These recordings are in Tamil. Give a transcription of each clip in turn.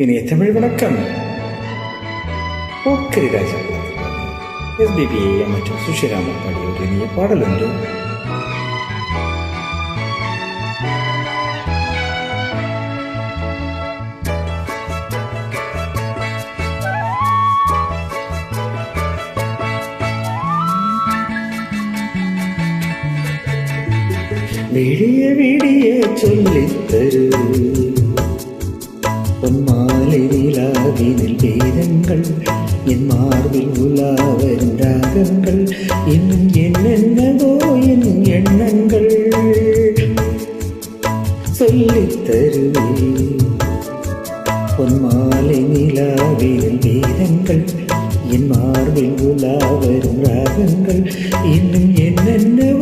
இனிய தமிழ் வணக்கம் போக்கரி ராஜா எஸ்பிபி மற்றும் சுஷிராமன் பாடிய ஒரு இனிய பாடல் உண்டு விடிய விடிய சொல்லித் தரு பொன்மாலை நிலாவினில் வேதங்கள் என் மார்பில் உலாவரும் ராகங்கள் இன்னும் என்னென்னவோ என் எண்ணங்கள். சொல்லித் தருவேன். தருவே பொன்மாலை நிலாவில் வேதங்கள் என் மார்பில் உலாவரும் ராகங்கள் இன்னும் என்னென்னவோ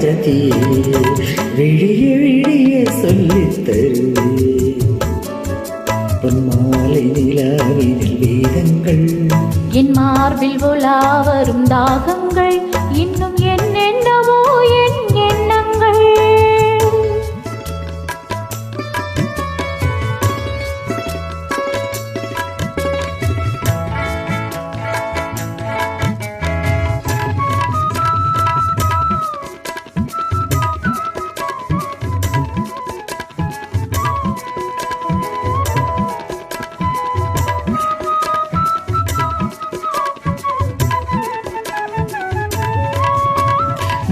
இருக்கேன் விழிய விழிய சொல்லித்தரு பொன்மாலை நிலாவினில் வேதங்கள். என் மார்பில் உலா வரும் தாகங்கள். இன்னும்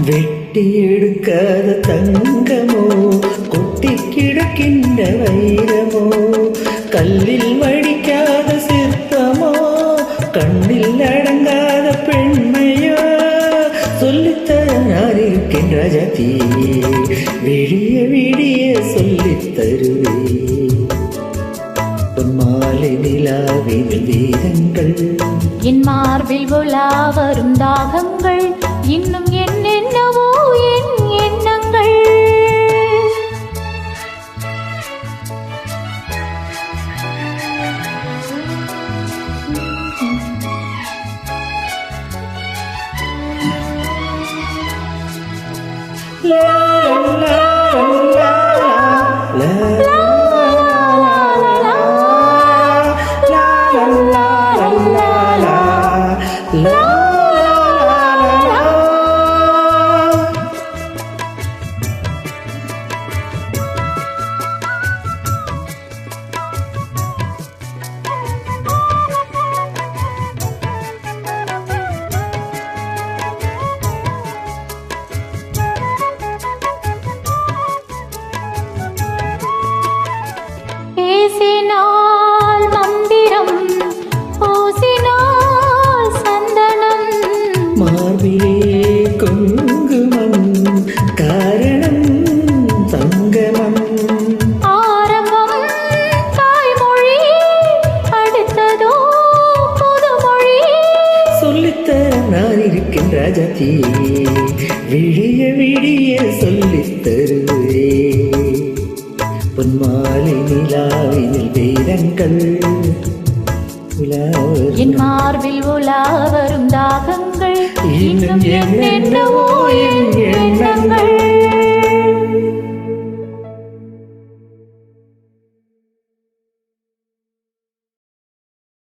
வெட்டி எடுக்காத தங்கமோ கொட்டி கிடக்கின்ற வைரமோ கல்லில் மடிக்காத சிற்பமோ கண்ணில் அடங்காத பெண்மையோ சொல்லித்தர இருக்கின்ற ஜதி? விடிய விடிய சொல்லித்தருவே நிலாவினில் வேதங்கள். என் மார்பில் உலா வரும் தாகங்கள் இன்னும் என் 天 விடிய விடிய சொல்லித் தருவே பொன்மாலை நிலாவினில் வேதங்கள் என் மார்பில் உலா வரும் தாகங்கள். இன்னும் என்னென்னவோ என் எண்ணங்கள்